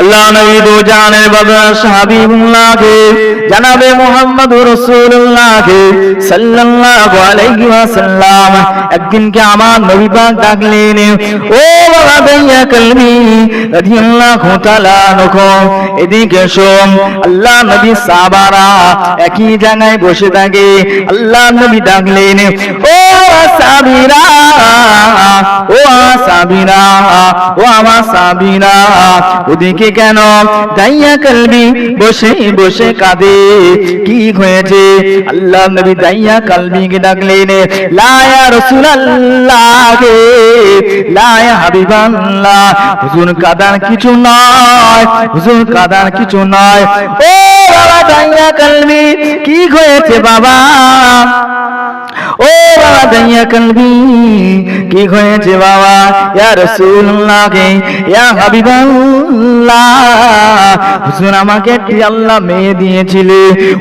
আল্লাহ নবী বাবা হাবিবুল্লাহকে জানাবে মুহাম্মদ রাসূলুল্লাহকে, সাল্লাল্লাহু আলাইহি ওয়াসাল্লাম। আমার নবী পাক ডাকলেন, ও বাবা কলবি রাদিয়াল্লাহু তাআলা এদিকে আল্লাহ নবী সাহাবারা একই জায়গায় বসে থাকে। আল্লাহ নবী ডাকলেন, ও সাবিরা ও সাবিরা ও আমার সাবিরা ওদিকে কেন? দাইয়া কলবি বসে বসে কাঁদে। কি হয়েছে? আল্লাহ নবী দাইয়া কলবিকে ডাকলেন লায়া রাসূলুল্লাহ লায়া হাবিবাল্লাহ। হুজুর, কাদার কিছু নয়। হুজুর, কাদার কিছু নয়। ও বাবা দাইয়া কলবি, কি হয়েছে বাবা? ও বাবা দাইয়া কলবি, কি হয়েছে বাবা? ইয়া রাসূলুল্লাহ ইয়া হাবিবাল্লাহ। হুজুর আমাকে একটি আল্লাহ মেয়ে দিয়েছিল।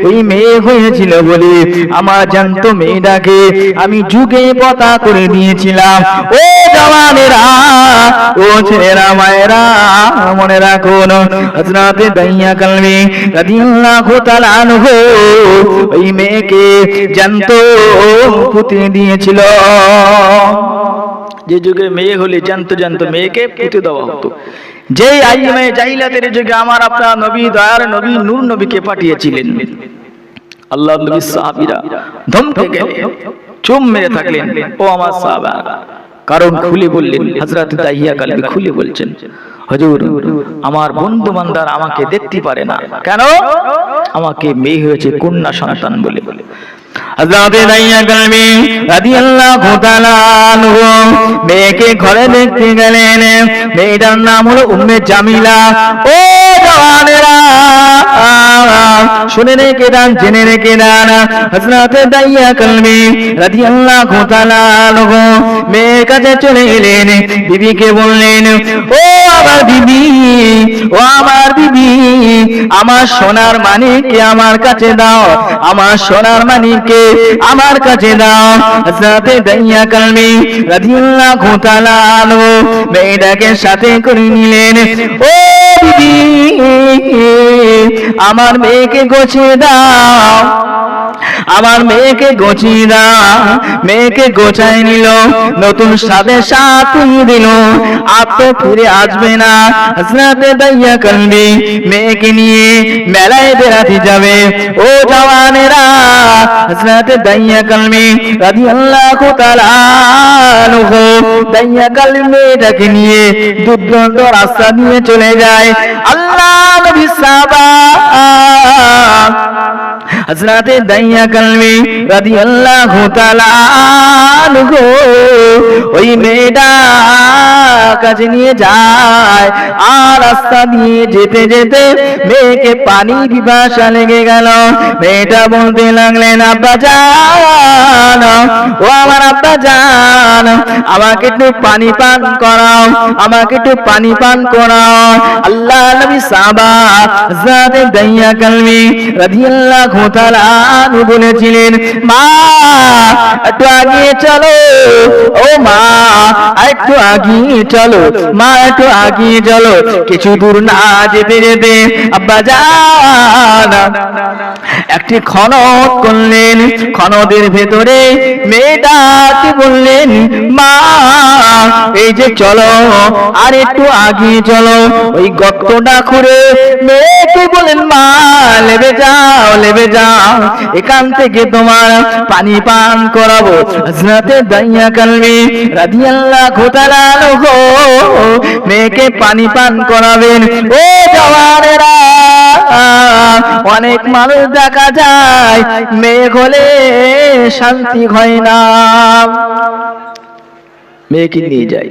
ওই মেয়ে হয়েছিল বলে আমার জানত মেয়েটাকে। আমি যুগে পতা করে দিয়েছিলাম। ও জওয়ানেরা, ও ছেলেরা, মায়েরা, মনে রাখুন দাইয়া তাআলা ওই মেয়েকে জানত, পুঁতে দিয়েছিল। যে যুগে মেয়ে হলে জানতো জানতো মেয়েকে পুঁতে দেওয়া হতো। যে আইমে জাহিলাতের যুগে আমার আপনার নবী দয়ার নবী নূর নবীকে পাঠিয়েছিলেন। আল্লাহ নবী সাহাবীরা ধমকে গেলে চুম মেরে থাকলেন, ও আমার সাহাবা, কারণ খুলে বললেন, হযরত দাহিয়া কালবি খুলে বলছেন, হুজুর, আমার বন্ধু বান্দার আমাকে দেখতে পারে না। কেন? আমাকে মেয়ে হয়েছে কন্যা সন্তান বলে। আনহু মেয়েকে ঘরে দেখতে গেলেন। মেয়েটার নাম হলো উম্মে জামিলা। ও শুনে রেখে দান, জেনে রেখে দান। হযরত দাইয়া কালবি রাদিয়াল্লাহু তাআলা আনহু মেয়ের কাছে চলে এলেন। বিবিকে বললেন, ও আমার বিবি, ও আমার বিবি, আমার সোনার মানিককে আমার কাছে দাও, আমার সোনার মানিককে আমার কাছে দাও। হযরতে দাইয়া কালবি রাদিয়াল্লাহু তাআলা আনহু মেয়েটাকে সাথে করে নিলেন। ও বিবি, আমার মেয়েকে গোছিয়ে দাও, আমার মেয়েকে গছিয়ে দাও। মেয়েকে গোছায় নিল, নতুন সাথে সাথে দিল। আর ফিরে আসবে না হযরতে দাইয়া কালবি মেয়েকে নিয়ে মেলায় বেড়াতে যাবে ও জওয়ানেরা হযরতে দাইয়া কালবি রাদিয়াল্লাহু তাআলা আনহু দাইয়া কালবি মেয়েটাকে নিয়ে দুর্গন্ধ রাস্তা দিয়ে চলে যায় আল্লাহ নবী সাহাবা হযরতে দাইয়া কালবি রাদিয়াল্লাহু তাআলা আনহু, ওই মেয়েটা কাছে নিয়ে যায় আর রাস্তা দিয়ে যেতে যেতে মেয়েকে পানি পিপাসা লেগে গেল। মেয়েটা বলতে লাগলেন, আব্বা জান, ও আমার আব্বা জান, আমাকে একটু পানি পান করাও, আমাকে একটু পানি পান করাও। আল্লাহ নবী সাহাবা হযরতে দাইয়া কালবি রাদিয়াল্লাহু তাআলা বলেছিলেন, মা, একটু আগিয়ে চলো। ও মা একটু আগিয়ে চলো, মা, একটু আগিয়ে চলো। কিছু দূর না যেতে যেতে আব্বা জান একটি খনক করলেন। খনদের ভেতরে মেয়েটাকে বললেন, মা, এই যে চলো, আর একটু আগিয়ে চলো। ওই গর্তটা খুঁড়ে মেয়েকে বলেন মা, লেবে যাও, লেবে যাও, এখান থেকে তোমার পানি পান করাবো। হযরতে দাইয়া রাদিয়াল্লাহু আনহু, মেয়েকে পানি পান করাবেন। ও জওয়ানেরা, অনেক মানুষ দেখা যায়, মেয়ে হলে শান্তি হয় না। মেয়েকে নিয়ে যায়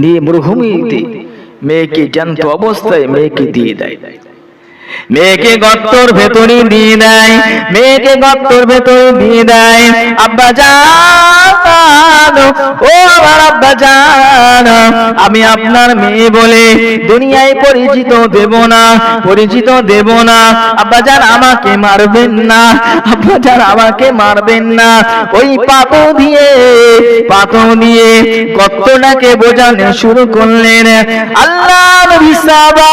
নিয়ে মরুভূমিতে মেয়েকে জ্যান্ত অবস্থায় মেয়েকে দিয়ে দেয়। মেয়েকে গর্তর ভেতরে দিয়ে দেয়, মেয়েকে গর্তর ভেতরে দিয়ে দেয়। আব্বা জান, ও আমার আব্বা জান, আমি আপনার মেয়ে বলে দুনিয়ায় পরিচিত দেব না, পরিচিত দেব না। আব্বা জান আমাকে মারবেন না, আব্বা জান আমাকে মারবেন না। ওই পাতো দিয়ে পাতো দিয়ে গর্তটাকে বোঝানো শুরু করলেন। আল্লাহ নবী সাবা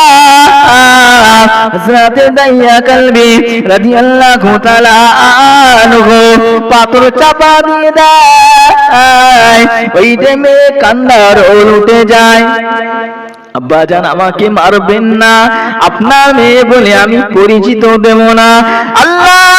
হযরত দাইয়া কলবি রাদিয়াল্লাহু তাআলা আনহু, পাথর চাপা দিয়ে দেয় ওই টাইমে কান্দার উঠে যায়। আব্বা জান, আমাকে মারবেন না, আপনার মেয়ে বলে আমি পরিচিত দেব না। আল্লাহ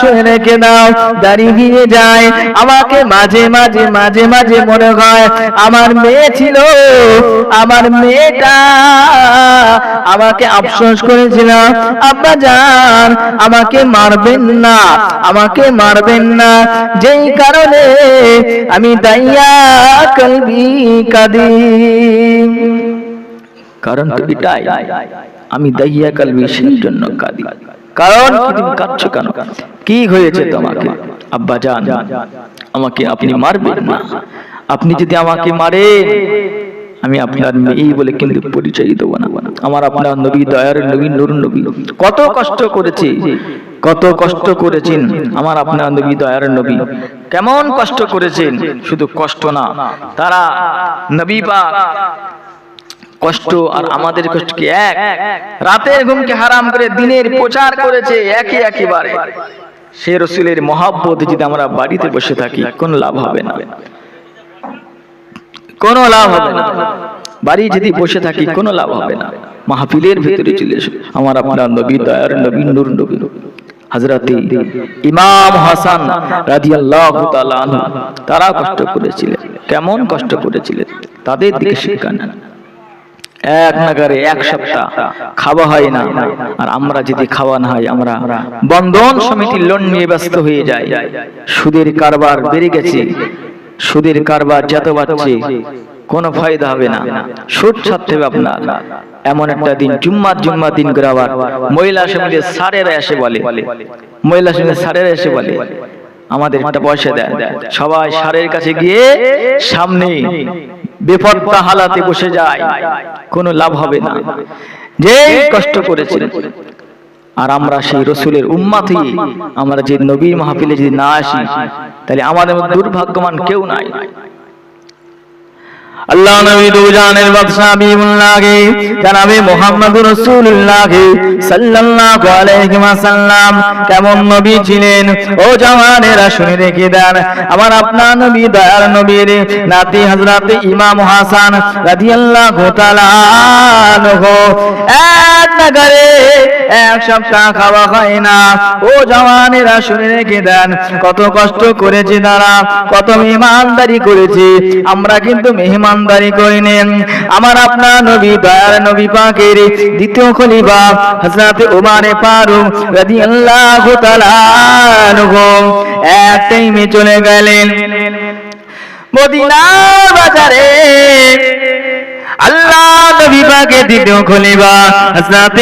শুনে রেখে দাও দাড়ি ভিজে যায়। আমাকে মাঝে মাঝে মাঝে মাঝে মনে হয় আমার মেয়ে ছিল, আমার মেয়েটা আমাকে আফসোস আব্বা জান, আমাকে মারবেন না, আমাকে মারবেন না। যেই কারণে আমি দাইয়া কলবি কাদি। কারণ আমি দাইয়া কলবি সেই জন্য কাঁদি। কারণ কি তুমি কাঁদছো কেন? কি হয়েছে তোমাকে? আব্বা জান আমাকে আপনি মারবেন না? আপনি যদি আমাকে মারেন আমি আপনার মেয়ে বলে কিন্তু পরিচয় দেবো না। আমার আপনার নবী দয়ার নবী নুর নবী। কত কষ্ট করেছি কত কষ্ট করেছেন। আমার আপনার নবী দয়ার নবী। কেমন কষ্ট করেছেন? শুধু কষ্ট না তারা নবী পাক। কষ্ট আর আমাদের কষ্ট কি এক? রাতের ঘুমকে হারাম করে দিনের প্রচার করেছে একই একেবারে। সে রসুলের মহাব্বত যদি আমরা বাড়িতে বসে থাকি, কোন লাভ হবে না। কোনো লাভ হবে না। বাড়ি যদি বসে থাকি, কোনো লাভ হবে না। মাহফিলের ভিতরে চলে এসো। আমার আপনার নবী, দয়ার নবী, নূর নবী। হজরতে ইমাম হাসান রাদিয়াল্লাহু তাআলা তারা কষ্ট করেছিলেন। কেমন কষ্ট করেছিলেন? তাদের দিকে শিক্ষা নেন এক নাগারে, এক সপ্তাহ খাওয়া হয় না। আর আমরা যদি খাওয়া না হয়, আমরা বন্ধন সমিতির লোন নিয়ে ব্যস্ত হয়ে যাই। সুদের কারবার বেড়ে গেছে। সুদের কারবার যত বাড়ছে, কোনো ফায়দা হবে না। সুদ ছাড়তে হবে আপনার। এমন একটা দিন, জুম্মার জুম্মার দিন করে আবার মহিলা সমিতির সারেরা এসে বলে। মহিলা সমিতির সারেরা এসে বলে আমাদের একটা পয়সা দেয় সবাই সারের কাছে গিয়ে সামনে বেপত্তা হালাতে বসে যায়, কোনো লাভ হবে না। যে কষ্ট করেছে আর আমরা সেই রসুলের উম্মাতি আমরা যে নবীর মাহফিলে যদি না আসি, তাহলে আমাদের দুর্ভাগ্যমান কেউ নাই। আল্লাহ নবী দুজানের বাদশা বিমুল্লাহকে জানাবে সাল্লাল্লাহু আলাইহি ওয়াসাল্লাম। কেমন নবী ছিলেন? ও জওয়ানেরা শুনে রেখে দেন, আমার আপনার নবী দয়ার নবীর নাতি হযরত ইমাম হাসান রাদিয়াল্লাহু তাআলা আনহু। এক নগরে এক খাওয়া হয় না। ও জওয়ানেরা শুনে রেখে দেন, কত কষ্ট করেছে তারা, কত মেহমানদারি করেছে। আমরা কিন্তু মেহমানদারি করিলেন। আমার আপনার নবী দয়ার নবী পাকের দ্বিতীয় খলিফা হযরত উমারে ফারুক রাদিয়াল্লাহু তাআলা এক টাইমে চলে গেলেন। মদিনার বাজারে আল্লাহ নবী পাকে দ্বিতীয় খলিফা হযরত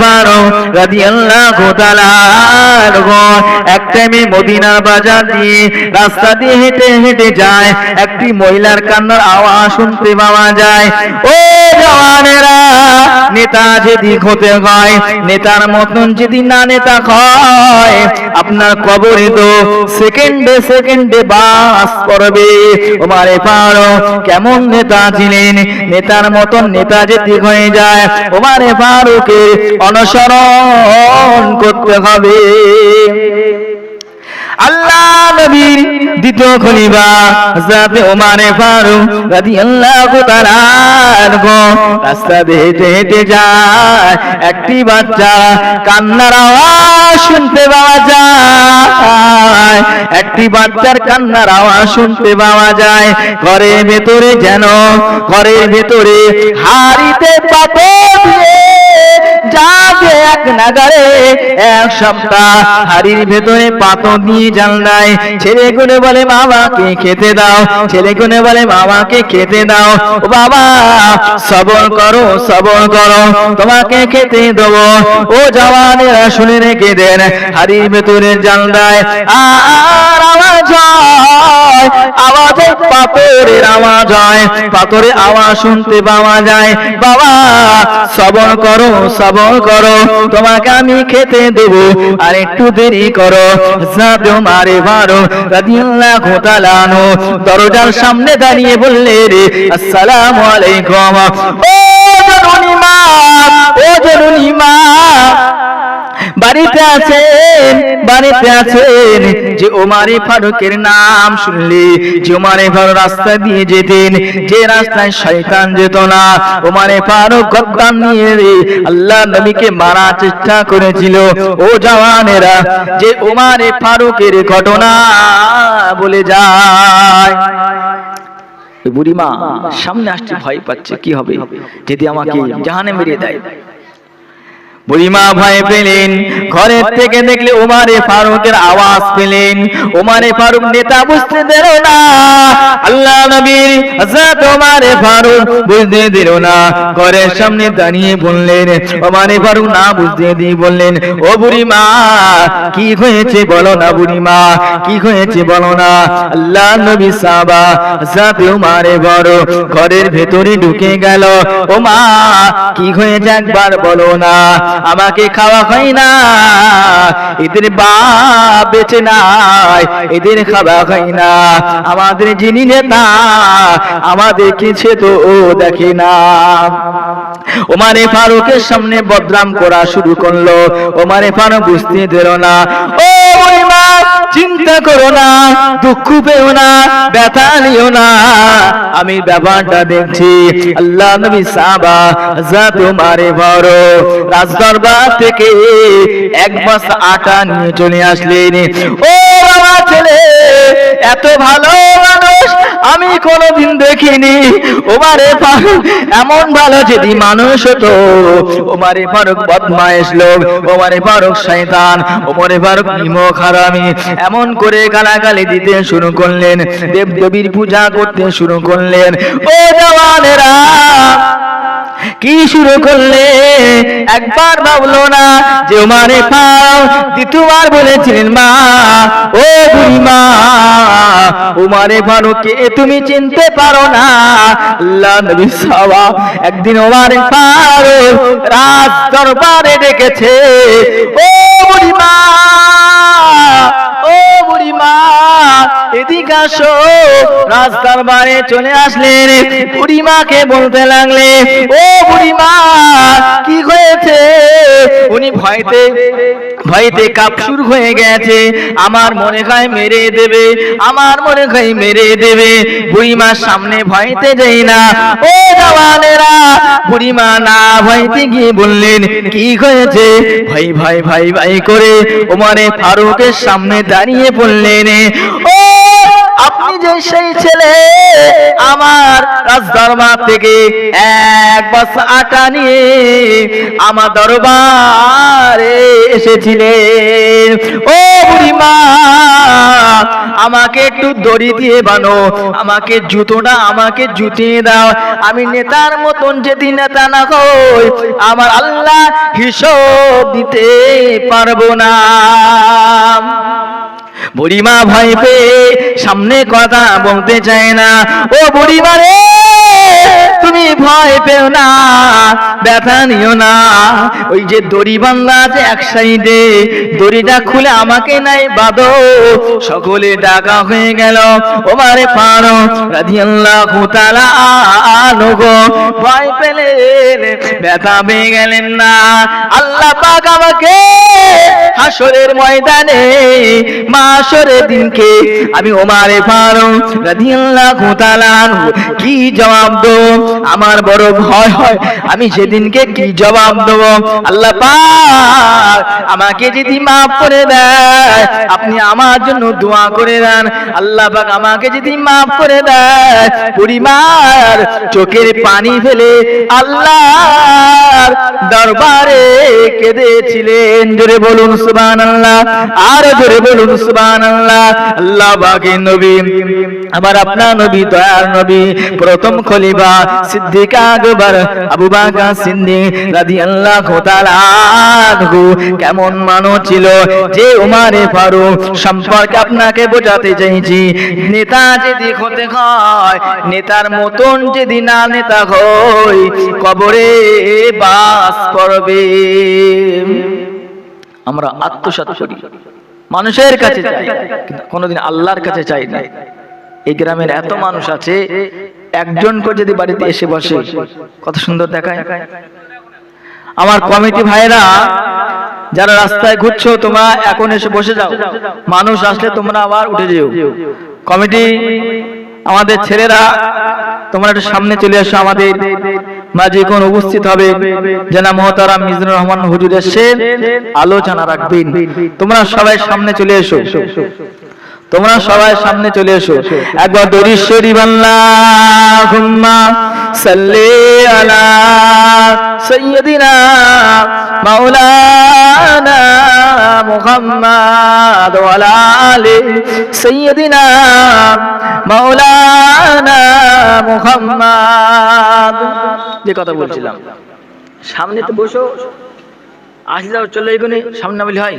ফারুক রাদিয়াল্লাহু তাআলা এক টাইমে মদিনার বাজার দিয়ে রাস্তা দিয়ে হেঁটে হেঁটে যায়। একটি মহিলার কান্নার আওয়াজ শুনতে পাওয়া যায়। ও জওয়ানেরা, নেতা যদি হতে হয়, নেতার মতন যদি না নেতা হয়, আপনার কবরে তো সেকেন্ডে সেকেন্ডে বাস করবে। ওমারে পারো কেমন নেতা ছিলেন? নেতার মতন নেতা যদি হয়ে যায়। ওমারে ফারুকে অনুসরণ করতে হবে। আল্লাহ নবীর দ্বিতীয় খলিফা হযরত ফারুক রাদিয়াল্লাহু তাআলা রাস্তা দিয়ে হেঁটে যায়, একটি বাচ্চা কান্নার আওয়াজ শুনতে পাওয়া যায়। একটি বাচ্চার কান্নার আওয়াজ শুনতে পাওয়া যায়। ঘরের ভেতরে যেন, ঘরের ভেতরে হাড়িতে পাথর দিয়ে যাবে এক নাগারে, এক সপ্তাহ হাড়ির ভেতরে দিয়ে জানলায় ছেলে বলে বাবাকে খেতে দাও। ছেলে বলে বাবাকে খেতে দাও। বাবা করো করো, তোমাকে খেতে দেবো। ও জওয়ানেরা শুনে রেখে দেন, হাড়ির ভেতরে আর আওয়াজ আওয়াজে পাথরের আওয়াজ হয়। পাথরের আওয়াজ শুনতে পাওয়া যায়। বাবা সবর করো সবর করো। তোমাকে আমি খেতে দেবো, আর একটু দেরি করো। মারে ভারো রাদিয়াল্লাহু তাআলা দরজার সামনে দাঁড়িয়ে বললে রে, আসসালামু আলাইকুম। ও জননী মা, ও জননী মা। বাড়িতে আছেন বাড়িতে আছেন। যে ওমারে ফারুকের নাম শুনলে যে ওমারে ফারুক রাস্তা দিয়ে যেতেন যে রাস্তায় শয়তান যেত না ওমারে ফারুক গদ্দান নিয়ে আল্লাহ নবীকে মারার চেষ্টা করেছিল। ও জওয়ানেরা যে ওমারে ফারুকের ঘটনা বলে যায়। বুড়িমা সামনে আসছে ভয় পাচ্ছে কি হবে? যদি আমাকে জাহানে মেরে দেয়। বুড়িমা ভয় পেলেন। ঘরের থেকে দেখলে ওমারে ফারুকের আওয়াজ পেলেন। ওমারে ফারুক নেতা বুঝতে দিল না। আল্লাহ নবীর হযরত ওমারে ফারুক বুঝতে দিল না। ঘরের সামনে দাঁড়িয়ে বললেন ওমারে ফারুক না বুঝতে দিয়ে বললেন ও বুড়িমা কি হয়েছে বলো না বুড়িমা কি হয়েছে বলো না? আল্লাহ নবী সাহাবা হযরত ওমারে বড় ঘরের ভেতরে ঢুকে গেল ও মা কি হয়েছে একবার বলো না আমাকে খাওয়া হয় না। এদের বাপ বেঁচে নাই এদের খাওয়া হয় না। আমাদের যিনি নেতা, আমাদের কিছু তো ও দেখে না। ওমারে ফারুকের সামনে বদনাম করা শুরু করল। ওমারে ফারুক বুঝতে দিল না। ও চিন্তা করো না, দুঃখ পেও না, ব্যথা নিও না। আমি ব্যাপারটা দেখছি। আল্লাহ নবী সাহাবা হযরত উমারে বড়। রাজদরবার থেকে এক মাস আটা নিয়ে চলে আসলেন। ও বাবা ছেলে, এত ভালো মানুষ আমি কোনোদিন দেখিনি। ওমারে ফারুক, এমন ভালো যদি মানুষ হতো ওমারে ফারুক বদমাইশ লোক ওমারে ফারুক শয়তান ওমরে ফারুক নিমক হারামি। এমন করে গালাগালি দিতে শুরু করলেন, দেবদেবীর পূজা করতে শুরু করলেন। ও জওয়ানেরা কি শুরু করলে? একবার ভাবলো না যে ওমারে পাও, দ্বিতীয়বার বলেছিলেন মা, ও বুড়ি মা উমারে ফারুককে তুমি চিনতে পারো না। একদিন ওমারে ফারুক রাজ দরবারে ডেকেছে, ও বুড়ি মা ও বুড়ি মা এদিকে আসো রাজ দরবারে চলে আসলেন। বুড়িমাকে বলতে লাগলে, ও বুড়িমা, কি হয়েছে? উনি ভয়তে ভয়তে কাপসুর হয়ে গেছে। আমার মনে হয় মেরে দেবে, আমার মনে হয় মেরে দেবে। বুড়িমার সামনে ভয়তে যাই না, ও জওয়ানেরা! বুড়িমা না ভয়তে গিয়ে বললেন, কি হয়েছে? ভাই ভাই ভাই ভাই করে ওমারে ফারুকের সামনে দাঁড়িয়ে পড়লেন ও আপনি যে সেই ছেলে আমার রাজ দরবার থেকে এক বাস আটা নিয়ে আমার দরবারে এসেছিলেন। ও বুড়িমা, আমাকে একটু দড়ি দিয়ে বানো আমাকে জুতোটা আমাকে জুতিয়ে দাও। আমি নেতার মতন যদি নেতা না হই, আমার আল্লাহ হিসাব দিতে পারব না। বুড়িমা ভয় পেয়ে সামনে কথা বলতে চায় না। ও বুড়িমা রে, তুমি ভয় পেও না, ব্যথা নিও না। ওই যে দড়ি বান্ধা আছে এক সাইডে দড়িটা খুলে আমাকে নাই বাঁধো। সকলে ডাকা হয়ে গেল। ওমারে পারো রাদিয়াল্লাহু তাআলা আনগো ভয় পেলেন, ব্যথা পেয়ে গেলেন না। আল্লাহ পাক আমাকে হাসরের ময়দানে মাসরের দিনকে আমি ওমারে পারো রাদিয়াল্লাহু তাআলা কি জবাব দেব? আমার বড় ভয় হয়, আমি সেদিনকে কি জবাব দেব? আল্লাহ পাক আমাকে যদি মাফ করে দেয়, আপনি আমার জন্য দোয়া করে দেন। আল্লাহ পাক আমাকে যদি মাফ করে দেয় চোখের পানি ফেলে আল্লাহর দরবারে কেঁদেছিলেন। জোরে বলুন সুবহানাল্লাহ, আর জোরে বলুন আমার আপনার নবী, দয়ার নবী, প্রথম আকবর, আবু আনহু। কেমন মানুষ ছিল? যে উমারে ফারুক সম্পর্কে আপনাকে বোঝাতে চাইছি। নেতা যদি হতে হয়, নেতার মতন যদি না নেতা হই, কবরে বাস করবে। আমরা আত্মসাৎ করি। মানুষের কাছে চাই। কোনোদিন আল্লাহর কাছে চাই না। এই গ্রামের এত মানুষ আছে একজন করে যদি বাড়িতে এসে বসে কত সুন্দর দেখায়। আমার কমিটি ভাইরা যারা রাস্তায় ঘুরছো তোমরা এখন এসে বসে যাও। মানুষ আসলে তোমরা আবার উঠে যেও। কমিটি আমাদের ছেলেরা, তোমরা একটু সামনে চলে এসো আমাদের মাঝে, কোন উপস্থিত হবে যেন মহতারাম মিজনুর রহমান হুজুর এসে আলোচনা রাখবেন। তোমরা সবাই সামনে চলে এসো। তোমরা সবাই সামনে চলে এসো। একবার দরিদ শরীফ আল্লাহুম্মা সাল্লি আলা সাইয়্যিদিনা মাওলানা ওয়া আলা আলি সাইয়্যিদিনা মাওলানা মুহাম্মদ যে কথা বলছিলাম, সামনে তো বসো, আসি যাও, চলে এগুনে সামনে বলি হয়।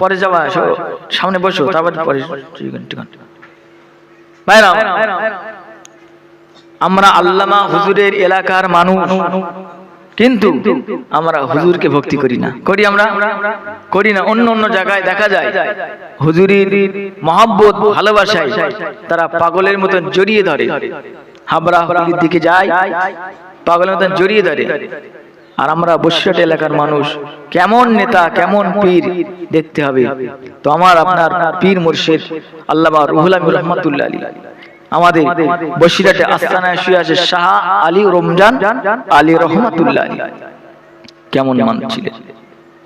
পরে যাওয়া সামনে বসো, তারপর পরে আমরা আল্লামা হুজুরের এলাকার মানুষ। কিন্তু আমরা হুজুরকে ভক্তি করি না। করি আমরা? করি না। অন্য অন্য জায়গায় দেখা যায়, হুজুরির মহাব্বত, ভালোবাসায় তারা পাগলের মতন জড়িয়ে ধরে। হাবরা হলির দিকে যায়, পাগলের মতন জড়িয়ে ধরে। আর আমরা বসিরহাট এলাকার মানুষ, কেমন নেতা, কেমন পীর দেখতে হবে। তো আমার আপনার পীর মুর্শিদ আল্লাহ রুহুল আমির আলী আমাদের বসিরহাটে আস্তানায় শুয়ে আছে শাহ আলী রমজান আলী রহমাতুল্লাহ কেমন মানুষ ছিলেন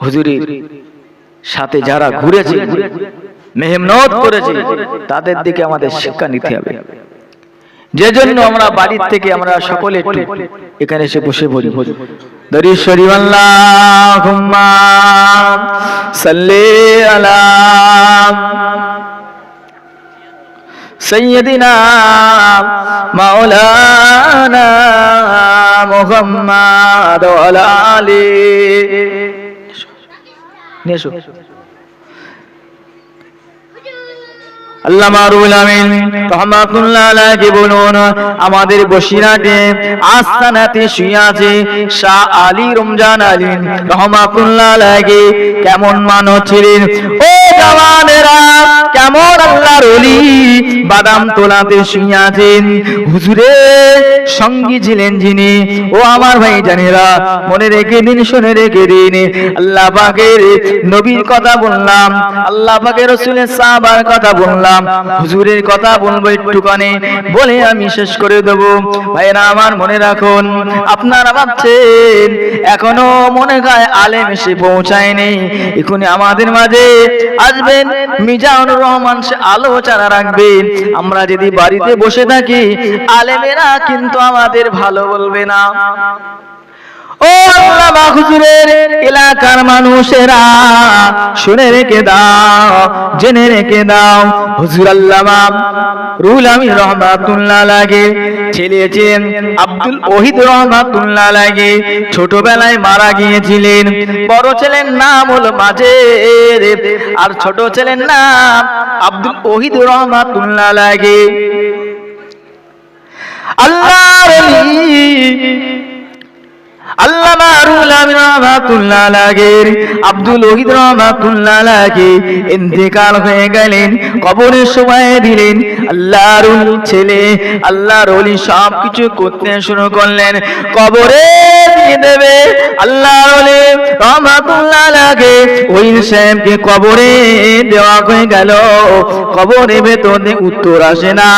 হুজুরের সাথে যারা ঘুরেছে মেহনত করেছে তাদের দিকে আমাদের শিক্ষা নিতে হবে। যে জন্য আমরা বাড়ির থেকে আমরা সকলে এখানে এসে বসে বলি। দরিদ শরীফ আল্লাহুম্মা সাল্লি আলা সাইয়্যিদিনা মাওলানা মুহাম্মদ ওয়া আলা নিয়ে এসো। আল্লামা রুহুল আমিন রহমাতুল্লাহ আলাইহি বলুন আমাদের বসিরাটে আস্তানাতে শুয়ে শাহ আলী রমজান আলী রহমাতুল্লাহ আলাইহি। কেমন মানুষ ছিলেন? ও জওয়ানেরা, কেমন আল্লাহর ওলি? বাদাম তোলাতে শুয়ে আছেন। হুজুরে, সঙ্গী ছিলেন যিনি। ও আমার ভাই জানেরা, মনে রেখে দিন, শুনে রেখে দিন। আল্লাহ পাকের নবীর কথা বললাম, আল্লাহ পাকের রসুলের সাহাবার কথা বললাম। হুজুরের কথা বলব একটুখানি। বলে আমি শেষ করে দেব। ভাইরা আমার মনে রাখুন, আপনারা ভাবছেন, এখনও মনে হয় আলেম এসে পৌঁছায়নি। এখনই আমাদের মাঝে আসবেন, মিজানুর রহমান সে আলোচনা রাখবেন আমরা যদি বাড়িতে বসে থাকি, আলেমেরা কিন্তু আমাদের ভালো বলবে না। ও এলাকার মানুষেরা, শুনে রেখে দাও, জেনে রেখে দাও, হুজুর আল্লামা রুল আমি রহমাতুল্লাহ লাগে ছেলেছেন আব্দুল ওহিদ রহমাতুল্লাহ লাগে ছোটবেলায় মারা গিয়েছিলেন। বড় ছেলের নাম হলো মাঝে আর ছোট ছেলের নাম আব্দুল ওহিদ রহমাতুল্লাহ লাগে আল্লাহর অলি আল্লামা রুল আব্দুল হয়ে গেলেন, কবরের সময় দিলেন ছেলে, আল্লাহর ওলি সব কিছু করতে শুরু করলেন, কবরে দিয়ে দেবে। আল্লাহ রহমাতুল্লাহ লাগে। ওই সাহেবকে কবরে দেওয়া হয়ে গেল। কবরে ভেতরে উত্তর আসে না,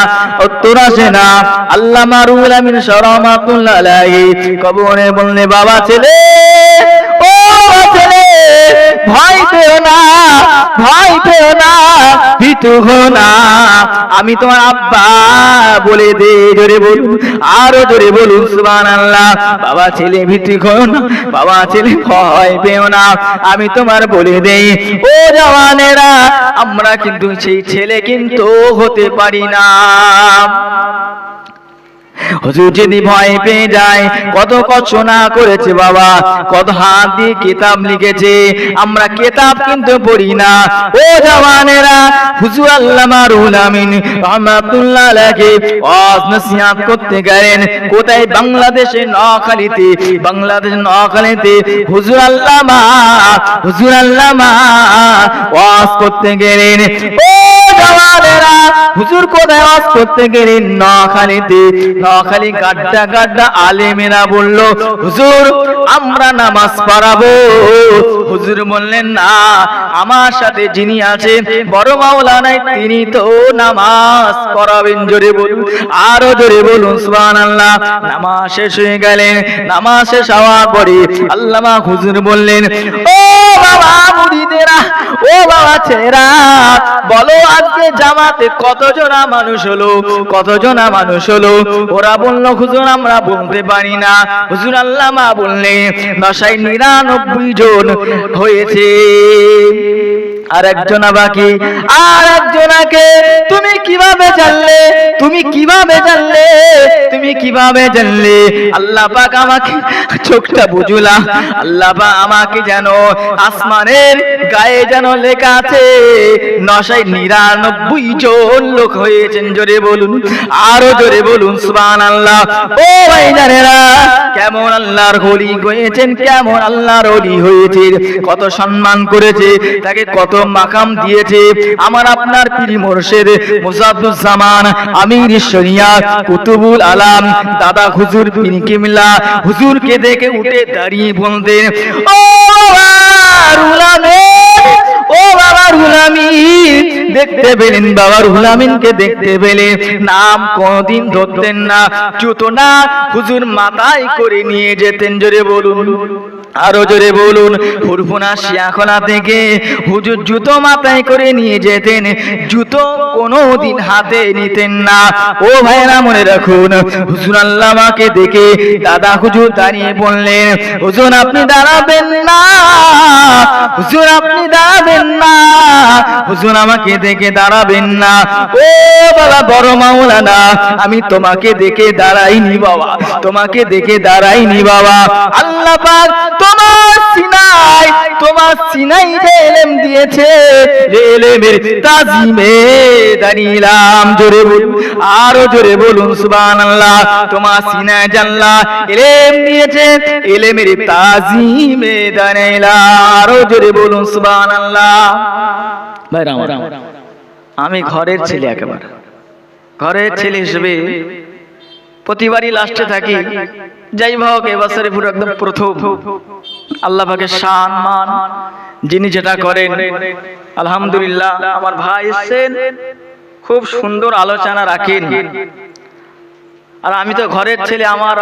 উত্তর আসে না। আল্লাহ মারুল আমিন সরমাতুল্লাহ লাগে কবরে বললে, বাবা ছেলে ভয় না ভয় না, ভীতু না। আমি তোমার আব্বা বলে দে জোরে বলুন, আরও জোরে বলুন সুবান আল্লাহ বাবা ছেলে ভীতু না, বাবা ছেলে ভয় পেও না। আমি তোমার বলে দেই, ও জওয়ানেরা, আমরা কিন্তু সেই ছেলে কিন্তু হতে পারি না। হুজুর যদি ভয় পেয়ে যায়, কত কচনা করেছে বাবা, কত হাত দিয়ে কিতাব লিখেছে, আমরা কিতাব কিন্তু পড়ি না। ও জওয়ানেরা, হুজুর আল্লামা রুহুল আমিন রহমাতুল্লাহ আলাইহি ওয়াজ করতে গেলেন, কোথায়? বাংলাদেশে নখালিতে বাংলাদেশ নখালিতে হুজুর আল্লামা হুজুর আল্লামা ওয়াজ করতে গেলেন। ও জওয়ানেরা হুজুর কোথায় ওয়াজ করতে গেলেন? নখালিতে নখালি গাড্ডা গাড্ডা আলেমেরা বলল, হুজুর, আমরা নামাজ পড়াবো। হুজুর বললেন, না, আমার সাথে যিনি আছেন, বড় মাওলানাই তিনি তো নামাজ পড়াবেন। জোরে বলুন, আরও জোরে বলুন, সুবহানাল্লাহ। নামাজ শেষ হয়ে গেলেন নামাজ শেষ হওয়ার পরে আল্লামা হুজুর বললেন, ও বাবা মুড়িদেরা, ও বাবা ছেড়া, বলো আজকে জামাতে কতজনা মানুষ হলো? কতজনা মানুষ হলো? ওরা বলল, হুজুর, আমরা বলতে পারি না। হুজুর আল্লামা বললে দশায় নিরানব্বই জন হয়েছে। আর একজনা বাকি আর একজনাকে তুমি কীভাবে জানলে? তুমি কীভাবে জানলে? তুমি কীভাবে জানলে? আল্লাহ পাক আমাকে চোখটা বুঝুলা। আল্লাহ পাক আমাকে আসমানের গায়ে যেন লেখা আছে নশাই নিরানব্বই জন লোক হয়েছেন, জোরে বলুন, আরও জোরে বলুন সুবান আল্লাহ ও ভাই জানেরা, কেমন আল্লাহর হলি হয়েছেন, কেমন আল্লাহর হলি হয়েছে কত সম্মান করেছে, তাকে কত মাকাম দিয়েছে। আমার আপনার পীর মোর্শেদ মুসাদুজ্জামান আমির শরিয়া কুতুবুল আলাম, দাদা হুজুর পীর কিমলা, হুজুরকে দেখে উঠে দাঁড়িয়ে বলতেন ও দেখতে পেলেন দেখতে নাম কোনদিন ধরতেন না, জুতো না হুজুর মাথায় করে নিয়ে যেতেন, জোরে বলুন। আরও জোরে বলুন ফুরফুনা শিয়াখলা থেকে হুজুর জুতো মাথায় করে নিয়ে যেতেন, জুতো কোনো দিন হাতে নিতেন না। ও ভাইরা মনে রাখুন, হুজুর আল্লামাকে দেখে দাদা হুজুর দাঁড়িয়ে বললেন, হুজুর আপনি দাঁড়াবেন না, হুজুর আপনি দাঁড়াবেন না, হুজুর আমাকে দেখে দাঁড়াবেন না। ও বাবা বড় মাওলানা, আমি তোমাকে দেখে দাঁড়াইনি বাবা, তোমাকে দেখে দাঁড়াইনি বাবা। আল্লাহ পাক সিনাই যে এলেম দিয়েছে। যে এলেমের তাজিমে দাঁড়িলাম জোরে বলুন আরও জোরে বলুন সুবহানাল্লাহ তোমার সিনায় জানলা এলেম দিয়েছে এলেমের তাজিমে আরও জোরে বলুন সুবহানাল্লাহ। আমি ঘরের ছেলে একেবারে। ঘরের ছেলে হিসেবে প্রতিবারই লাস্টে থাকি। যাই হোক এবছরে পুরো একদম প্রথম। আল্লাহ ভাগে শান মান, যিনি যেটা করেন। আলহামদুলিল্লাহ, আমার ভাই এসছেন। খুব সুন্দর আলোচনা রাখেন। আর আমি তো ঘরের ছেলে, আমার